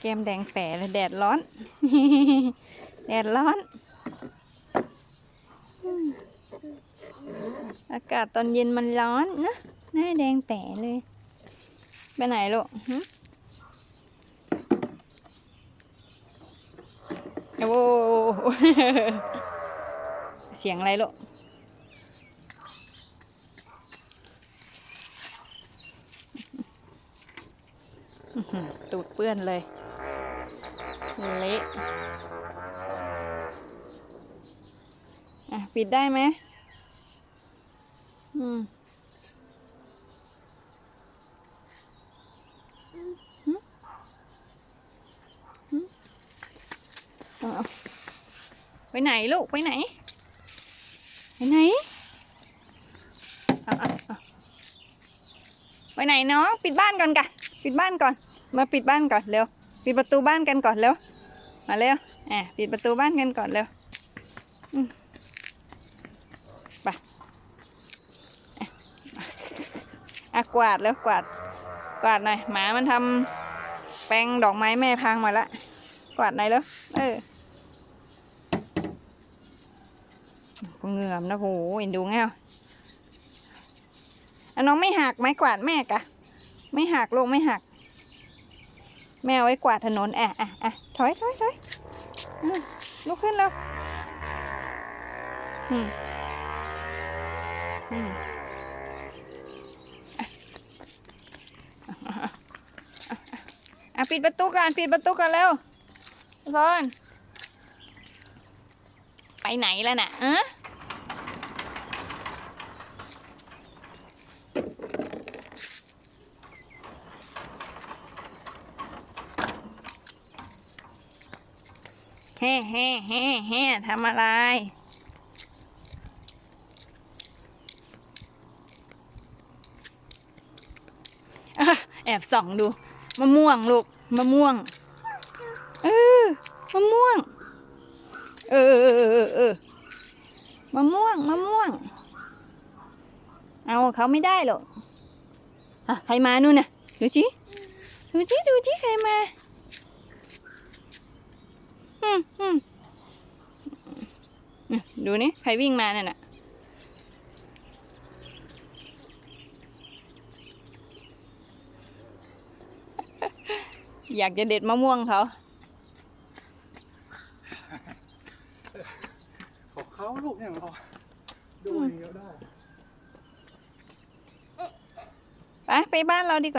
แก้มแดงแป๋เลยแดดร้อน แดดร้อน อากาศตอนเย็นมันร้อนนะ หน้าแดงแป๋เลย ไปไหนลูกโอ้เสียงอะไรลูก อื้อหือ ตูดเปื้อนเลย เละอะ ปิดได้ไหมอืมหึหึเอาเอไปไหนลูก ไปไหน ไปไหนไปไหนน้อง ปิดบ้านก่อนกะ ปิดบ้านก่อน มาปิดบ้านก่อนเร็ว ปิดประตูบ้านกันก่อนเร็ว มาเร็ว อะปิดประตูบ้านกันก่อนเร็วไปอะกวาดแล้วกวาด กวาดหน่อย หมามันทำแปลงดอกไม้แม่พังมาละ กวาดหน่อยแล้ว เออเงื่อมนะโหเอ็นดูเงาอะน้องไม่หักไม้กวาดแม่กะ ไม่หักลูกไม่หัก แม่เอาไว้กวาดถนนอะอะอะถอยถอยถอยอลุกขึ้นแล้วอืมอืมอะปิดประตูก่อนปิดประตูก่อนเร็วทุกคนไปไหนแล้วน่ะเออ แฮ่แฮ่แฮ่แฮ่ทำอะไร แอบส่องดู มะม่วงลูก มะม่วง เออ มะม่วง เออเออเออเออมะม่วง มะม่วง เอาเขาไม่ได้หรอกอะใครมานู่นน่ะ ดูจิดูจิดูจิใครมา อืมอืมอะ ดูนี่ใครวิ่งมานั่นน่ะอยากจะเด็ดมะม่วงเขาของเขาลูกอย่างเราดูอย่างเดียวได้ ไปไปบ้านเราดีกว่า